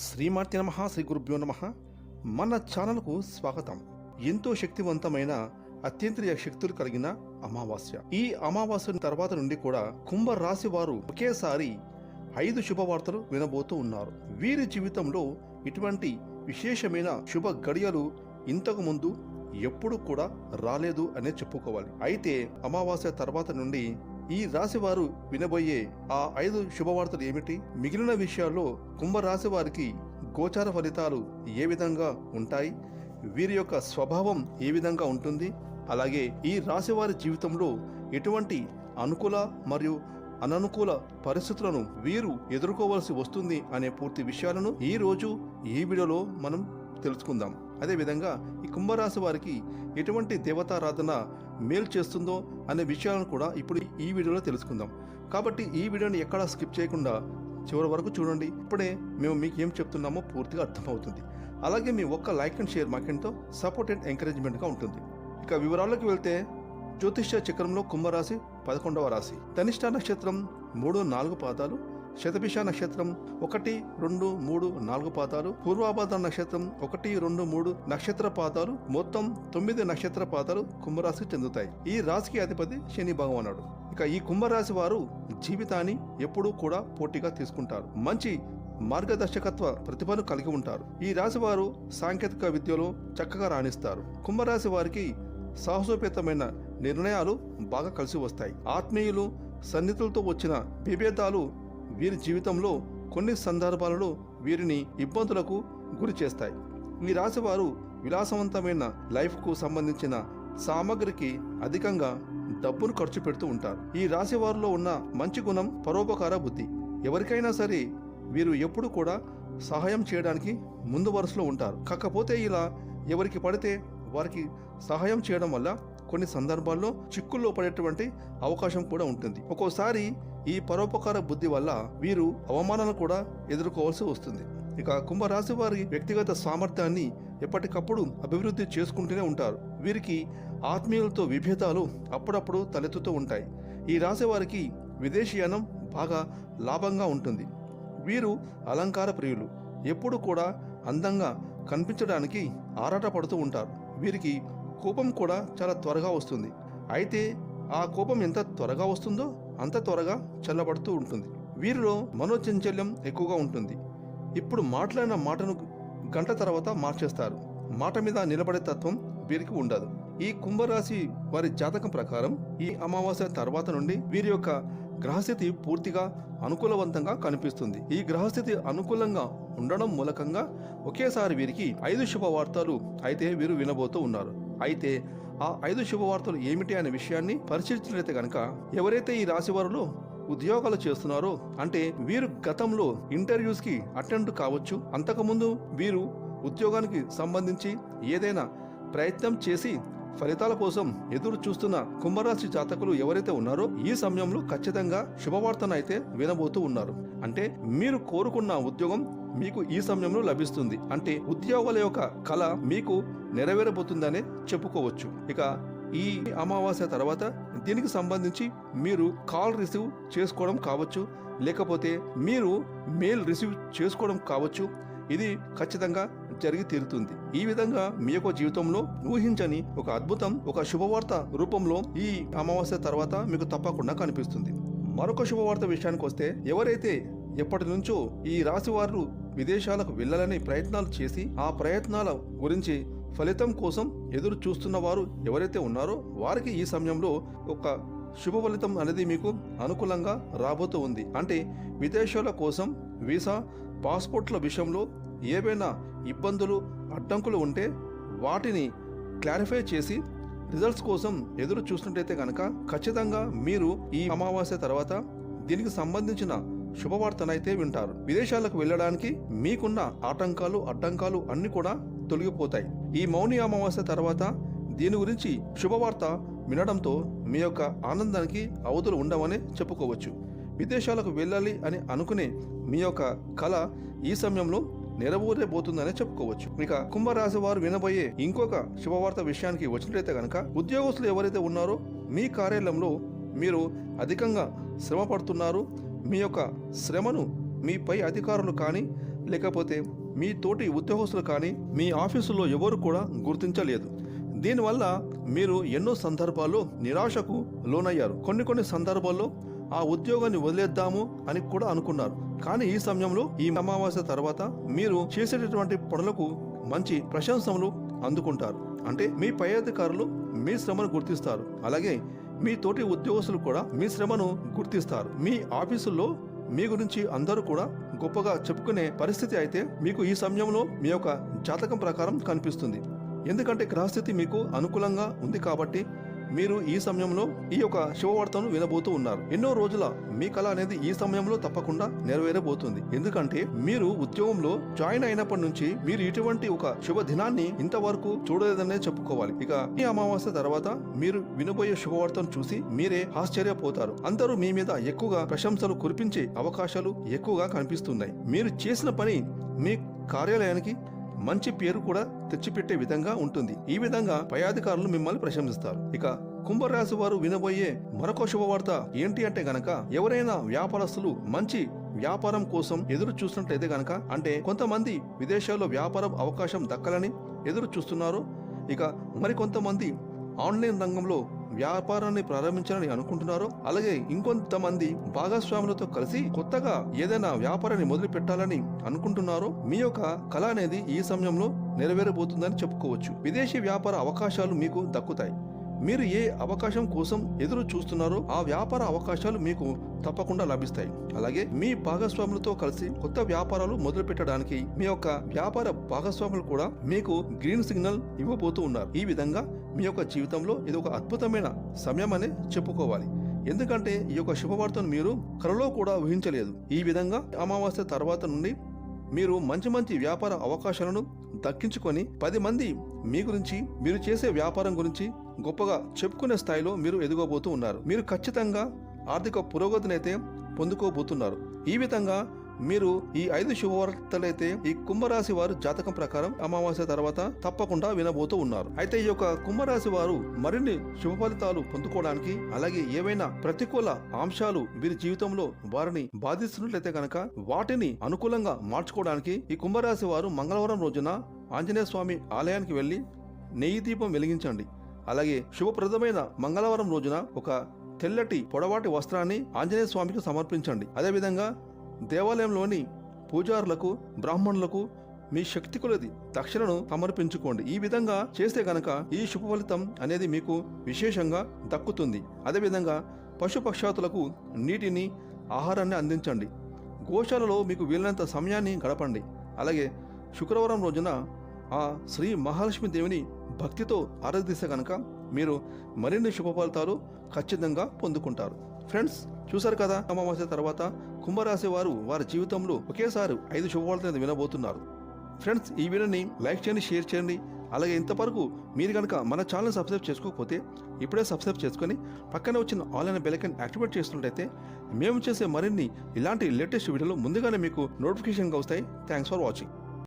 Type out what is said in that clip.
శ్రీమార్తి నమ శ్రీ గురుభ్యో నమ. మన ఛానల్కు స్వాగతం. ఎంతో శక్తివంతమైన అత్యంత శక్తులు కలిగిన అమావాస్య. ఈ అమావాస్య తర్వాత నుండి కూడా కుంభ రాశి వారు ఒకేసారి ఐదు శుభవార్తలు వినబోతూ ఉన్నారు. వీరి జీవితంలో ఇటువంటి విశేషమైన శుభ గడియలు ఇంతకు ముందు ఎప్పుడు కూడా రాలేదు అనే చెప్పుకోవాలి. అయితే అమావాస్య తర్వాత నుండి ఈ రాశి వారు వినబోయే ఆ ఐదు శుభవార్తలు ఏమిటి? మిగిలిన విషయాల్లో కుంభరాశి వారికి గోచార ఫలితాలు ఏ విధంగా ఉంటాయి? వీరి యొక్క స్వభావం ఏ విధంగా ఉంటుంది? అలాగే ఈ రాశివారి జీవితంలో ఎటువంటి అనుకూల మరియు అననుకూల పరిస్థితులను వీరు ఎదుర్కోవలసి వస్తుంది అనే పూర్తి విషయాలను ఈ రోజు ఈ వీడియోలో మనం తెలుసుకుందాం. అదేవిధంగా ఈ కుంభరాశి వారికి ఎటువంటి దేవతారాధన మేలు చేస్తుందో అనే విషయాలను కూడా ఇప్పుడు ఈ వీడియోలో తెలుసుకుందాం. కాబట్టి ఈ వీడియోని ఎక్కడా స్కిప్ చేయకుండా చివరి వరకు చూడండి. ఇప్పుడే మేము మీకు ఏం చెప్తున్నామో పూర్తిగా అర్థమవుతుంది. అలాగే మీ ఒక్క లైక్ అండ్ షేర్ మాకెంతో సపోర్ట్ అండ్ ఎంకరేజ్మెంట్గా ఉంటుంది. ఇక వివరాల్లోకి వెళ్తే జ్యోతిష్య చక్రంలో కుంభరాశి పదకొండవ రాశి. ధనిష్ట నక్షత్రం మూడు నాలుగు పాదాలు శతభిష నక్షత్రం ఒకటి రెండు మూడు నాలుగు పాదాలు పూర్వాభాద్ర నక్షత్రం ఒకటి రెండు మూడు నక్షత్ర పాదాలు మొత్తం తొమ్మిది నక్షత్ర పాదాలు కుంభరాశికి చెందుతాయి. ఈ రాశికి అధిపతి శని భగవానుడు. ఇక ఈ కుంభరాశి వారు జీవితాన్ని ఎప్పుడూ కూడా పోటీగా తీసుకుంటారు. మంచి మార్గదర్శకత్వ ప్రతిభను కలిగి ఉంటారు. ఈ రాశి వారు సాంకేతిక విద్యలో చక్కగా రాణిస్తారు. కుంభరాశి వారికి సాహసోపేతమైన నిర్ణయాలు బాగా కలిసి వస్తాయి. ఆత్మీయులు సన్నిహితులతో వచ్చిన విభేదాలు వీరి జీవితంలో కొన్ని సందర్భాలలో వీరిని ఇబ్బందులకు గురి చేస్తాయి. ఈ రాశివారు విలాసవంతమైన లైఫ్కు సంబంధించిన సామగ్రికి అధికంగా డబ్బును ఖర్చు పెడుతూ ఉంటారు. ఈ రాశి వారిలో ఉన్న మంచి గుణం పరోపకార బుద్ధి. ఎవరికైనా సరే వీరు ఎప్పుడు కూడా సహాయం చేయడానికి ముందు వరుసలో ఉంటారు. కాకపోతే ఇలా ఎవరికి పడితే వారికి సహాయం చేయడం వల్ల కొన్ని సందర్భాల్లో చిక్కుల్లో పడేటువంటి అవకాశం కూడా ఉంటుంది. ఒక్కోసారి ఈ పరోపకార బుద్ధి వల్ల వీరు అవమానాలను కూడా ఎదుర్కోవాల్సి వస్తుంది. ఇక కుంభరాశి వారి వ్యక్తిగత సామర్థ్యాన్ని ఎప్పటికప్పుడు అభివృద్ధి చేసుకుంటూనే ఉంటారు. వీరికి ఆత్మీయులతో విభేదాలు అప్పుడప్పుడు తలెత్తుతూ ఉంటాయి. ఈ రాశి వారికి విదేశీయానం బాగా లాభంగా ఉంటుంది. వీరు అలంకార ప్రియులు. ఎప్పుడు కూడా అందంగా కనిపించడానికి ఆరాటపడుతూ ఉంటారు. వీరికి కోపం కూడా చాలా త్వరగా వస్తుంది. అయితే ఆ కోపం ఎంత త్వరగా వస్తుందో అంత త్వరగా చల్లబడుతూ ఉంటుంది. వీరిలో మనోచంచల్యం ఎక్కువగా ఉంటుంది. ఇప్పుడు మాట్లాడిన మాటను గంట తర్వాత మార్చేస్తారు. మాట మీద నిలబడే తత్వం వీరికి ఉండదు. ఈ కుంభరాశి వారి జాతకం ప్రకారం ఈ అమావాస్య తర్వాత నుండి వీరి యొక్క గ్రహస్థితి పూర్తిగా అనుకూలవంతంగా కనిపిస్తుంది. ఈ గ్రహస్థితి అనుకూలంగా ఉండడం మూలకంగా ఒకేసారి వీరికి ఐదు శుభవార్తలు అయితే వీరు వినబోతూ ఉన్నారు. అయితే ఆ ఐదు శుభవార్తలు ఏమిటి అనే విషయాన్ని పరిశీలించినట్లయితే కనుక ఎవరైతే ఈ రాశి వారిలో ఉద్యోగాలు చేస్తున్నారో అంటే వీరు గతంలో ఇంటర్వ్యూస్కి అటెండ్ కావచ్చు. అంతకుముందు వీరు ఉద్యోగానికి సంబంధించి ఏదైనా ప్రయత్నం చేసి ఫలితాల కోసం ఎదురు చూస్తున్న కుంభరాశి జాతకులు ఎవరైతే ఉన్నారో ఈ సమయంలో ఖచ్చితంగా శుభవార్తను అయితే వినబోతూ ఉన్నారు. అంటే మీరు కోరుకున్న ఉద్యోగం మీకు ఈ సమయంలో లభిస్తుంది. అంటే ఉద్యోగాల యొక్క కళ మీకు నెరవేరబోతుందనే చెప్పుకోవచ్చు. ఇక ఈ అమావాస్య తర్వాత దీనికి సంబంధించి మీరు కాల్ రిసీవ్ చేసుకోవడం కావచ్చు. లేకపోతే మీరు మెయిల్ రిసీవ్ చేసుకోవడం కావచ్చు. ఇది ఖచ్చితంగా జరిగి తీరుతుంది. ఈ విధంగా మీ యొక్క జీవితంలో ఊహించని ఒక అద్భుతం ఒక శుభవార్త రూపంలో ఈ అమావాస్య తర్వాత మీకు తప్పకుండా కనిపిస్తుంది. మరొక శుభవార్త విషయానికి వస్తే ఎవరైతే ఎప్పటి నుంచో ఈ రాశి వారు విదేశాలకు వెళ్ళాలని ప్రయత్నాలు చేసి ఆ ప్రయత్నాల గురించి ఫలితం కోసం ఎదురు చూస్తున్న వారు ఎవరైతే ఉన్నారో వారికి ఈ సమయంలో ఒక శుభ ఫలితం అనేది మీకు అనుకూలంగా రాబోతూ ఉంది. అంటే విదేశాల కోసం వీసా పాస్పోర్ట్ల విషయంలో ఏవైనా ఇబ్బందులు అడ్డంకులు ఉంటే వాటిని క్లారిఫై చేసి రిజల్ట్స్ కోసం ఎదురు చూస్తున్నట్టయితే కనుక ఖచ్చితంగా మీరు ఈ అమావాస్య తర్వాత దీనికి సంబంధించిన శుభవార్తనైతే వింటారు. విదేశాలకు వెళ్ళడానికి మీకున్న ఆటంకాలు అడ్డంకాలు అన్ని కూడా తొలగిపోతాయి. ఈ మౌని అమావాస్య తర్వాత దీని గురించి శుభవార్త వినడంతో మీ యొక్క ఆనందానికి అవధులు ఉండవని చెప్పుకోవచ్చు. విదేశాలకు వెళ్ళాలి అని అనుకునే మీ యొక్క కళ ఈ సమయంలో నెరవేరబోతుందనే చెప్పుకోవచ్చు. ఇక కుంభరాశి వారు వినబోయే ఇంకొక శుభవార్త విషయానికి వచ్చినట్లయితే కనుక ఉద్యోగస్తులు ఎవరైతే ఉన్నారో మీ కార్యాలయంలో మీరు అధికంగా శ్రమ పడుతున్నారు మీ యొక్క శ్రమను మీ పై అధికారులు కానీ లేకపోతే మీ తోటి ఉద్యోగస్తులు కానీ మీ ఆఫీసులో ఎవరు కూడా గుర్తించలేదు. దీనివల్ల మీరు ఎన్నో సందర్భాల్లో నిరాశకు లోనయ్యారు. కొన్ని కొన్ని సందర్భాల్లో ఆ ఉద్యోగాన్ని వదిలేద్దాము అని కూడా అనుకున్నారు. కానీ ఈ సమయంలో ఈ అమావాస్య తర్వాత మీరు చేసేటటువంటి పనులకు మంచి ప్రశంసలు అందుకుంటారు. అంటే మీ పై అధికారులు మీ శ్రమను గుర్తిస్తారు. అలాగే మీ తోటి ఉద్యోగస్తులు కూడా మీ శ్రమను గుర్తిస్తారు. మీ ఆఫీసుల్లో మీ గురించి అందరూ కూడా గొప్పగా చెప్పుకునే పరిస్థితి అయితే మీకు ఈ సమయంలో మీ యొక్క జాతకం ప్రకారం కనిపిస్తుంది. ఎందుకంటే గ్రహస్థితి మీకు అనుకూలంగా ఉంది కాబట్టి మీరు ఈ సమయంలో ఈ యొక్క శుభవార్తను వినబోతూ ఉన్నారు. ఎన్నో రోజుల మీ కళ అనేది ఈ సమయంలో తప్పకుండా నెరవేరబోతుంది. ఎందుకంటే మీరు ఉద్యోగంలో జాయిన్ అయినప్పటి నుంచి మీరు ఇటువంటి ఒక శుభ దినాన్ని ఇంతవరకు చూడలేదనే చెప్పుకోవాలి. ఇక ఈ అమావాస్య తర్వాత మీరు వినబోయే శుభవార్తను చూసి మీరే ఆశ్చర్యపోతారు. అందరూ మీ మీద ఎక్కువగా ప్రశంసలు కురిపించే అవకాశాలు ఎక్కువగా కనిపిస్తున్నాయి. మీరు చేసిన పని మీ కార్యాలయానికి మంచి పేరు కూడా తెచ్చిపెట్టే విధంగా ఉంటుంది. ఈ విధంగా పై అధికారులు మిమ్మల్ని ప్రశంసిస్తారు. ఇక కుంభరాశి వారు వినబోయే మరొక శుభవార్త ఏంటి అంటే గనక ఎవరైనా వ్యాపారస్తులు మంచి వ్యాపారం కోసం ఎదురు చూస్తున్నట్లయితే గనక అంటే కొంతమంది విదేశాల్లో వ్యాపారం అవకాశం దక్కాలని ఎదురు చూస్తున్నారు. ఇక మరికొంతమంది ఆన్లైన్ రంగంలో వ్యాపారాన్ని ప్రారంభించాలని అనుకుంటున్నారో అలాగే ఇంకొంతమంది భాగస్వాములతో కలిసి కొత్తగా ఏదైనా వ్యాపారాన్ని మొదలు పెట్టాలని అనుకుంటున్నారో మీ యొక్క కళ అనేది ఈ సమయంలో నెరవేరబోతుందని చెప్పుకోవచ్చు. విదేశీ వ్యాపార అవకాశాలు మీకు దక్కుతాయి. మీరు ఏ అవకాశం కోసం ఎదురు చూస్తున్నారో ఆ వ్యాపార అవకాశాలు మీకు తప్పకుండా లభిస్తాయి. అలాగే మీ భాగస్వాములతో కలిసి కొత్త వ్యాపారాలు మొదలు పెట్టడానికి మీ యొక్క వ్యాపార భాగస్వాములు కూడా మీకు గ్రీన్ సిగ్నల్ ఇవ్వబోతూ ఉన్నారు. ఈ విధంగా మీ యొక్క జీవితంలో ఇది ఒక అద్భుతమైన సమయం అనే చెప్పుకోవాలి. ఎందుకంటే ఈ యొక్క శుభవార్తను మీరు కలలో కూడా ఊహించలేదు. ఈ విధంగా అమావాస్య తర్వాత నుండి మీరు మంచి మంచి వ్యాపార అవకాశాలను దక్కించుకొని పది మంది మీ గురించి మీరు చేసే వ్యాపారం గురించి గొప్పగా చెప్పుకునే స్థాయిలో మీరు ఎదుగబోతూ ఉన్నారు. మీరు ఖచ్చితంగా ఆర్థిక పురోగతినైతే పొందుకోబోతున్నారు. ఈ విధంగా మీరు ఈ ఐదు శుభవార్తలైతే ఈ కుంభరాశి వారు జాతకం ప్రకారం అమావాస్య తర్వాత తప్పకుండా వినబోతూ ఉన్నారు. అయితే ఈ యొక్క కుంభరాశి వారు మరిన్ని శుభ ఫలితాలు పొందుకోవడానికి అలాగే ఏవైనా ప్రతికూల అంశాలు వీరి జీవితంలో వారిని బాధిస్తున్నట్లయితే కనుక వాటిని అనుకూలంగా మార్చుకోవడానికి ఈ కుంభరాశి వారు మంగళవారం రోజున ఆంజనేయ స్వామి ఆలయానికి వెళ్ళి నెయ్యి దీపం వెలిగించండి. అలాగే శుభప్రదమైన మంగళవారం రోజున ఒక తెల్లటి పొడవాటి వస్త్రాన్ని ఆంజనేయ స్వామికి సమర్పించండి. అదేవిధంగా దేవాలయంలోని పూజారులకు బ్రాహ్మణులకు మీ శక్తి కొలది. దక్షిణను సమర్పించుకోండి. ఈ విధంగా చేస్తే గనక ఈ శుభ ఫలితం అనేది మీకు విశేషంగా దక్కుతుంది. అదేవిధంగా పశుపక్షాతులకు నీటిని ఆహారాన్ని అందించండి. గోశాలలో మీకు వీలైనంత సమయాన్ని గడపండి. అలాగే శుక్రవారం రోజున ఆ శ్రీ మహాలక్ష్మి దేవిని భక్తితో ఆరాధిస్తే కనుక మీరు మరిన్ని శుభ ఫలితాలు ఖచ్చితంగా పొందుకుంటారు. ఫ్రెండ్స్ చూసారు కదా? అమావాస్య తర్వాత కుంభరాశి వారు వారి జీవితంలో ఒకేసారి ఐదు శుభవార్తలు వినబోతున్నారు. ఫ్రెండ్స్ ఈ వీడియోని లైక్ చేయండి షేర్ చేయండి. అలాగే ఇంతవరకు మీరు కనుక మన ఛానల్ సబ్స్క్రైబ్ చేసుకోకపోతే ఇప్పుడే సబ్స్క్రైబ్ చేసుకొని పక్కనే వచ్చిన ఆన్లైన్ బెలకన్ యాక్టివేట్ చేస్తున్నట్టయితే మేము చేసే మరిన్ని ఇలాంటి లేటెస్ట్ వీడియోలు ముందుగానే మీకు నోటిఫికేషన్గా వస్తాయి. Thanks for watching